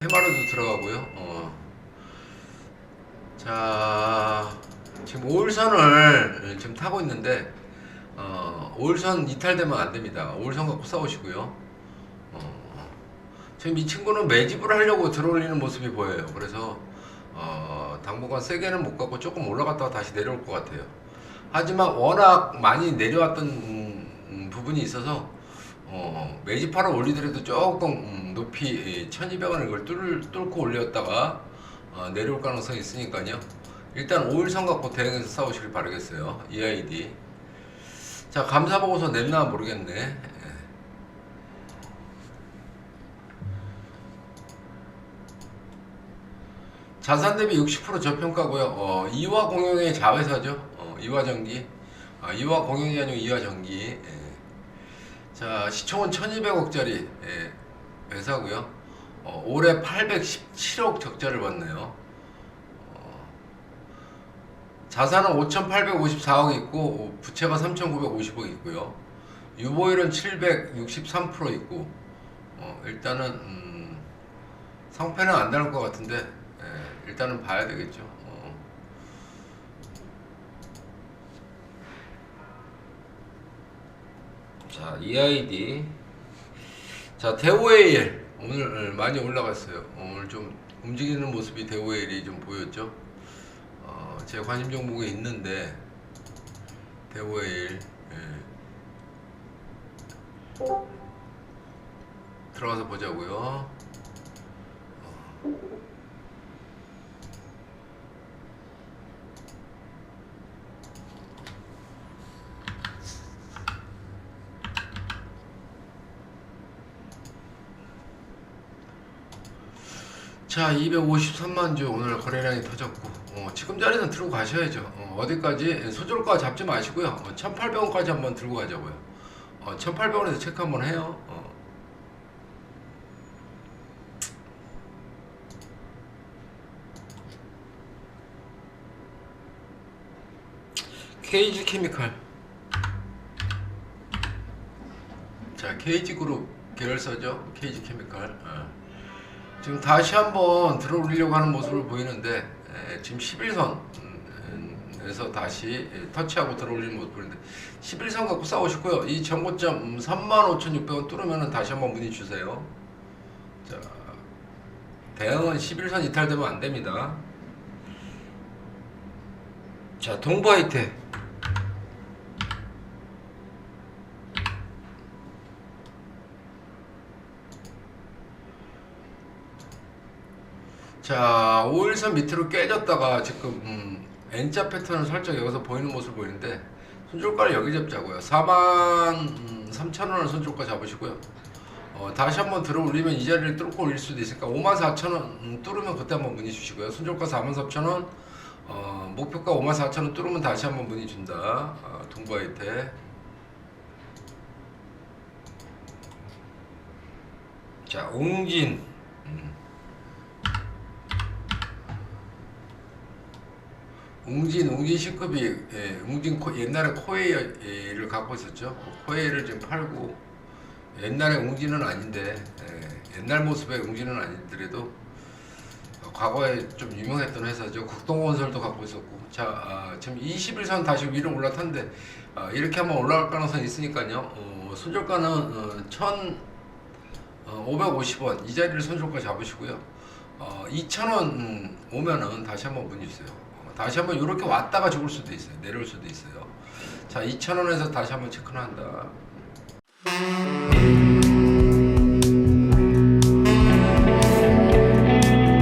해마르도 들어가고요. 어. 자, 지금 5일선을 지금 타고 있는데, 어, 5일선 이탈되면 안 됩니다. 5일선 갖고 싸우시고요. 어, 지금 이 친구는 매집을 하려고 들어올리는 모습이 보여요. 그래서, 어, 당분간 세게는 못 가고 조금 올라갔다가 다시 내려올 것 같아요. 하지만 워낙 많이 내려왔던 음, 음, 부분이 있어서, 어, 매집하러 올리더라도 조금 음, 높이 1200원을 이걸 뚫을, 뚫고 올렸다가 어, 내려올 가능성이 있으니까요. 일단 5일 선 갖고 대응해서 싸우시길 바라겠어요. EID. 자, 감사 보고서 냈나 모르겠네. 예. 자산 대비 60% 저평가고요. 어, 이화 공용의 자회사죠. 어, 이화 전기. 아, 이화 공용이 아니고 이화 전기. 예. 자, 시총은 1200억짜리 예, 회사고요. 어, 올해 817억 적자를 봤네요. 어, 자산은 5,854억 있고 어, 부채가 3,950억 있고요. 유보율은 763% 있고 어, 일단은 음, 상패는 안 나올 것 같은데 예, 일단은 봐야 되겠죠. 어. 자, EID. 자, 대우에일. 오늘 많이 올라갔어요. 오늘 좀 움직이는 모습이 대우에일이 좀 보였죠. 어, 제 관심 종목에 있는데, 대우에일. 예. 들어가서 보자고요. 자, 253만 주 오늘 거래량이 터졌고, 어, 지금 자리는 들고 가셔야죠. 어, 디까지 소절가 잡지 마시고요. 어, 1,800원까지 한번 들고 가자고요. 어, 1,800원에서 체크 한번 해요. 어. KG 케미칼. 자, KG 그룹 계열사죠. KG 케미칼. 어. 지금 다시 한번 들어올리려고 하는 모습을 보이는데 에, 지금 11선에서 다시 에, 터치하고 들어올리는 모습 보이는데 11선 갖고 싸우시고요. 이 전고점 음, 35,600원 뚫으면 다시 한번 문의 주세요. 자, 대응은 11선 이탈되면 안 됩니다. 자, 동부하이텍. 자, 5일선 밑으로 깨졌다가 지금 음, N자 패턴을 살짝 여기서 보이는 모습을 보이는데 손절가를 여기 잡자고요. 4만 음, 3천 원을 손절가 잡으시고요. 어, 다시 한번 들어 올리면 이 자리를 뚫고 올릴 수도 있으니까 5만 4천 원 음, 뚫으면 그때 한번 문의 주시고요. 손절가 4만 4천 원, 어, 목표가 5만 4천 원 뚫으면 다시 한번 문의 준다. 어, 동부아이테. 자, 웅진. 음. 웅진, 웅진 C급이 예, 웅진 코, 옛날에 코웨이를 갖고 있었죠. 코웨이를 지금 팔고 옛날에 웅진은 아닌데 예, 옛날 모습의 웅진은 아니더라도 과거에 좀 유명했던 회사죠. 국동건설도 갖고 있었고 자 아, 지금 21선 다시 위로 올라탔는데 아, 이렇게 한번 올라갈 가능성이 있으니까요. 어, 손절가는 어, 1,550원 이 자리를 손절가 잡으시고요. 어, 2,000원 음, 오면은 다시 한번 문의 주세요. 어, 다시 한번 이렇게 왔다가 죽을 수도 있어요. 내려올 수도 있어요. 자, 2,000원에서 다시 한번 체크를 한다.